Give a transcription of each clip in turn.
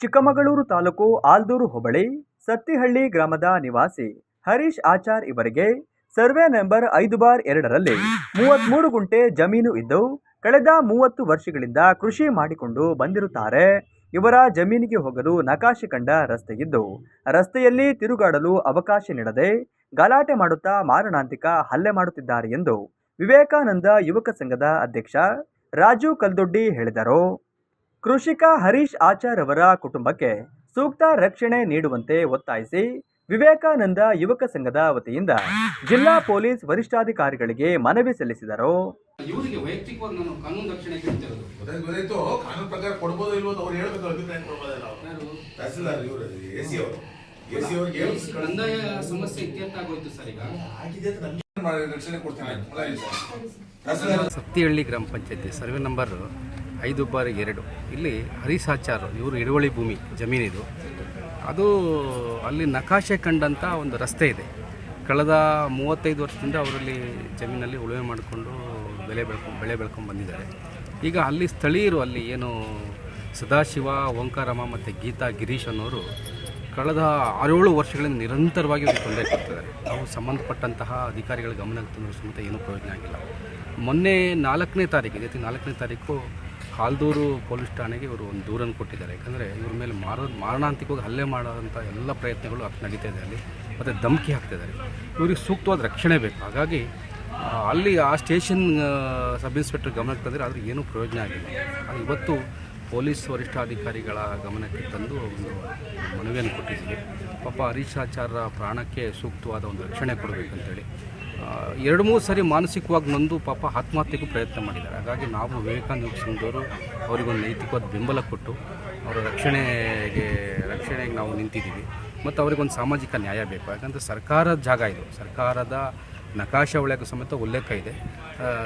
ಚಿಕ್ಕಮಗಳೂರು ತಾಲೂಕು ಆಲ್ದೂರು ಹೋಬಳಿ, ಸತ್ತಿಹಳ್ಳಿ ಗ್ರಾಮದ ನಿವಾಸಿ ಹರೀಶ್ ಆಚಾರ್ ಇವರಿಗೆ ಸರ್ವೆ ನಂಬರ್ ಐದು ಬಾರ್ ಎರಡರಲ್ಲಿ ಮೂವತ್ಮೂರು ಗುಂಟೆ ಜಮೀನು ಇದ್ದು, ಕಳೆದ ಮೂವತ್ತು ವರ್ಷಗಳಿಂದ ಕೃಷಿ ಮಾಡಿಕೊಂಡು ಬಂದಿರುತ್ತಾರೆ. ಇವರ ಜಮೀನಿಗೆ ಹೋಗಲು ನಕಾಶೆ ಕಂಡ ರಸ್ತೆಯಿದ್ದು ರಸ್ತೆಯಲ್ಲಿ ತಿರುಗಾಡಲು ಅವಕಾಶ ನೀಡದೆ ಗಲಾಟೆ ಮಾಡುತ್ತಾ ಮಾರಣಾಂತಿಕ ಹಲ್ಲೆ ಮಾಡುತ್ತಿದ್ದಾರೆ ಎಂದು ವಿವೇಕಾನಂದ ಯುವಕ ಸಂಘದ ಅಧ್ಯಕ್ಷ ರಾಜು ಕಲ್ದೊಡ್ಡಿ ಹೇಳಿದರು. ಕೃಷಿಕ ಹರೀಶ್ ಆಚಾರ್ ಅವರ ಕುಟುಂಬಕ್ಕೆ ಸೂಕ್ತ ರಕ್ಷಣೆ ನೀಡುವಂತೆ ಒತ್ತಾಯಿಸಿ ವಿವೇಕಾನಂದ ಯುವಕ ಸಂಘದ ವತಿಯಿಂದ ಜಿಲ್ಲಾ ಪೊಲೀಸ್ ವರಿಷ್ಠಾಧಿಕಾರಿಗಳಿಗೆ ಮನವಿ ಸಲ್ಲಿಸಿದರು. ಇವರಿಗೆ ವೈಯಕ್ತಿಕವಾಗಿ ನಾನು ಕಾನೂನು ರಕ್ಷಣೆ ಕೇಳ್ತಿರೋದು. ಗೊತ್ತಾಯ್ತು. ಕಾನೂನು ಪ್ರಕಾರ ಕೊಡ್ಬೋದು ಇಲ್ವೋ ಅವ್ರು ಹೇಳ್ಬೇಕು ಅಭಿಪ್ರಾಯ ಕೊಡ್ಬೋದಲ್ಲ ಯಾರು? ತಹಸೀಲ್ದಾರ್ ಇವರು ಎಸಿ ಅವರು. ಎ ಅವ್ರಿಗೆ ಕಂದಾಯ ಸಮಸ್ಯೆ ಇತ್ಯರ್ಥ ಆಗೋಯ್ತು ಸರ್ ಈಗ. ಆಗಿದೆ ಅಂತ ನಮ್ಗೆ ಮಾಡಿ ರಕ್ಷಣೆ ಕೊಡ್ತೀನಿ ಸರ್. ತಹಸೀಲ್ದಾರ್ ಸತ್ತಿಹಳ್ಳಿ ಗ್ರಾಮ ಪಂಚಾಯತಿ ಸರ್ವೆ ನಂಬರ್ ಐದು ಬಾರಿ ಎರಡು. ಇಲ್ಲಿ ಹರಿಸಾಚಾರ್, ಇವರು ಹಿಡುವಳಿ ಭೂಮಿ, ಜಮೀನಿದು. ಅದು ಅಲ್ಲಿ ನಕಾಶೆ ಕಂಡಂಥ ಒಂದು ರಸ್ತೆ ಇದೆ. ಕಳೆದ ಮೂವತ್ತೈದು ವರ್ಷದಿಂದ ಅವರಲ್ಲಿ ಜಮೀನಲ್ಲಿ ಉಳುಮೆ ಮಾಡಿಕೊಂಡು ಬೆಳೆ ಬೆಳ್ಕೊಂಡು ಬೆಳೆ ಬೆಳ್ಕೊಂಡು ಬಂದಿದ್ದಾರೆ. ಈಗ ಅಲ್ಲಿ ಸ್ಥಳೀಯರು, ಅಲ್ಲಿ ಏನು ಸದಾಶಿವ ಓಂಕಾರಮ್ಮ ಮತ್ತು ಗೀತಾ, ಗಿರೀಶ್ ಅನ್ನೋರು ಕಳೆದ ಆರೇಳು ವರ್ಷಗಳಿಂದ ನಿರಂತರವಾಗಿ ಅವ್ರಿಗೆ ತೊಂದರೆ ಕೊಡ್ತಿದ್ದಾರೆ. ನಾವು ಸಂಬಂಧಪಟ್ಟಂತಹ ಅಧಿಕಾರಿಗಳ ಗಮನಕ್ಕೆ ತಂದರೂ ಸಮೇತ ಏನೂ ಪ್ರಯೋಜನ ಆಗಿಲ್ಲ. ಮೊನ್ನೆ ನಾಲ್ಕನೇ ತಾರೀಕು ಇದೇ ನಾಲ್ಕನೇ ತಾರೀಕು ಹಾಲ್ದೂರು ಪೊಲೀಸ್ ಠಾಣೆಗೆ ಇವರು ಒಂದು ದೂರನ್ನು ಕೊಟ್ಟಿದ್ದಾರೆ. ಯಾಕಂದರೆ ಇವ್ರ ಮೇಲೆ ಮಾರ, ಮಾರಣಾಂತಿಕವಾಗಿ ಹಲ್ಲೆ ಮಾಡೋಂಥ ಎಲ್ಲ ಪ್ರಯತ್ನಗಳು ಅಕ್ ನಡೀತಾ ಇದೆ ಅಲ್ಲಿ. ಮತ್ತು ಧಮಕಿ ಹಾಕ್ತಿದ್ದಾರೆ ಇವ್ರಿಗೆ ಸೂಕ್ತವಾದ ರಕ್ಷಣೆ ಬೇಕು. ಹಾಗಾಗಿ ಅಲ್ಲಿ ಆ ಸ್ಟೇಷನ್ ಸಬ್ ಇನ್ಸ್ಪೆಕ್ಟರ್ ಗಮನಕ್ಕೆ ತಂದರೆ ಆದರೆ ಏನೂ ಪ್ರಯೋಜನ ಆಗಿಲ್ಲ. ಅದು ಇವತ್ತು ಪೊಲೀಸ್ ವರಿಷ್ಠಾಧಿಕಾರಿಗಳ ಗಮನಕ್ಕೆ ತಂದು ಒಂದು ಮನವಿಯನ್ನು ಕೊಟ್ಟಿದ್ದೀವಿ. ಪಾಪ ಹರೀಶಾಚಾರ್ಯ ಪ್ರಾಣಕ್ಕೆ ಸೂಕ್ತವಾದ ಒಂದು ರಕ್ಷಣೆ ಕೊಡಬೇಕಂತೇಳಿ. ಎರಡು ಮೂರು ಸಾರಿ ಮಾನಸಿಕವಾಗಿ ನೊಂದು ಪಾಪ ಆತ್ಮಹತ್ಯೆಗೂ ಪ್ರಯತ್ನ ಮಾಡಿದ್ದಾರೆ. ಹಾಗಾಗಿ ನಾವು ವಿವೇಕಾನಂದ ಸಂಘದವರು ಅವರಿಗೊಂದು ನೈತಿಕವಾದ ಬೆಂಬಲ ಕೊಟ್ಟು ಅವರ ರಕ್ಷಣೆಗೆ ರಕ್ಷಣೆಗೆ ನಾವು ನಿಂತಿದ್ದೀವಿ. ಮತ್ತು ಅವರಿಗೊಂದು ಸಾಮಾಜಿಕ ನ್ಯಾಯ ಬೇಕು. ಯಾಕಂದರೆ ಸರ್ಕಾರದ ಜಾಗ ಇದು. ಸರ್ಕಾರದ ನಕಾಶ ಒಳಗೆ ಸಮೇತ ಉಲ್ಲೇಖ ಇದೆ.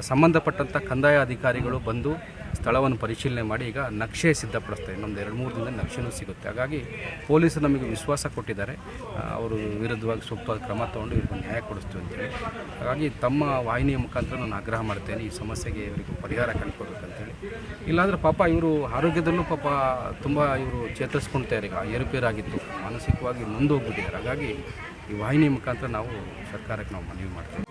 ಸಂಬಂಧಪಟ್ಟಂಥ ಕಂದಾಯ ಅಧಿಕಾರಿಗಳು ಬಂದು ಸ್ಥಳವನ್ನು ಪರಿಶೀಲನೆ ಮಾಡಿ ಈಗ ನಕ್ಷೆ ಸಿದ್ಧಪಡಿಸ್ತಾರೆ. ಇನ್ನೊಂದು ಎರಡು ಮೂರು ದಿನದಲ್ಲಿ ನಕ್ಷೆನೂ ಸಿಗುತ್ತೆ. ಹಾಗಾಗಿ ಪೊಲೀಸರು ನಮಗೆ ವಿಶ್ವಾಸ ಕೊಟ್ಟಿದ್ದಾರೆ. ಅವರು ವಿರುದ್ಧವಾಗಿ ಸೂಕ್ತ ಕ್ರಮ ತಗೊಂಡು ಇವ್ರಿಗೆ ನ್ಯಾಯ ಕೊಡಿಸ್ತೀವಿ ಅಂತೇಳಿ ಹಾಗಾಗಿ ತಮ್ಮ ವಾಹಿನಿಯ ಮುಖಾಂತರ ನಾನು ಆಗ್ರಹ ಮಾಡ್ತೇನೆ. ಈ ಸಮಸ್ಯೆಗೆ ಇವರಿಗೆ ಪರಿಹಾರ ಕಂಡುಕೊಡ್ಬೇಕಂತೇಳಿ. ಇಲ್ಲಾಂದರೆ ಪಾಪ ಇವರು ಆರೋಗ್ಯದಲ್ಲೂ ಪಾಪ ತುಂಬ ಇವರು ಚೇತರಿಸ್ಕೊಳ್ತಾರೆ ಈಗ ಏರುಪೇರಾಗಿತ್ತು. ಮಾನಸಿಕವಾಗಿ ನೊಂದು ಹೋಗ್ಬಿಟ್ಟಿದ್ದಾರೆ ಹಾಗಾಗಿ ಈ ವಾಹಿನಿ ಮುಖಾಂತರ ನಾವು ಸರ್ಕಾರಕ್ಕೆ ನಾವು ಮನವಿ ಮಾಡ್ತೇವೆ.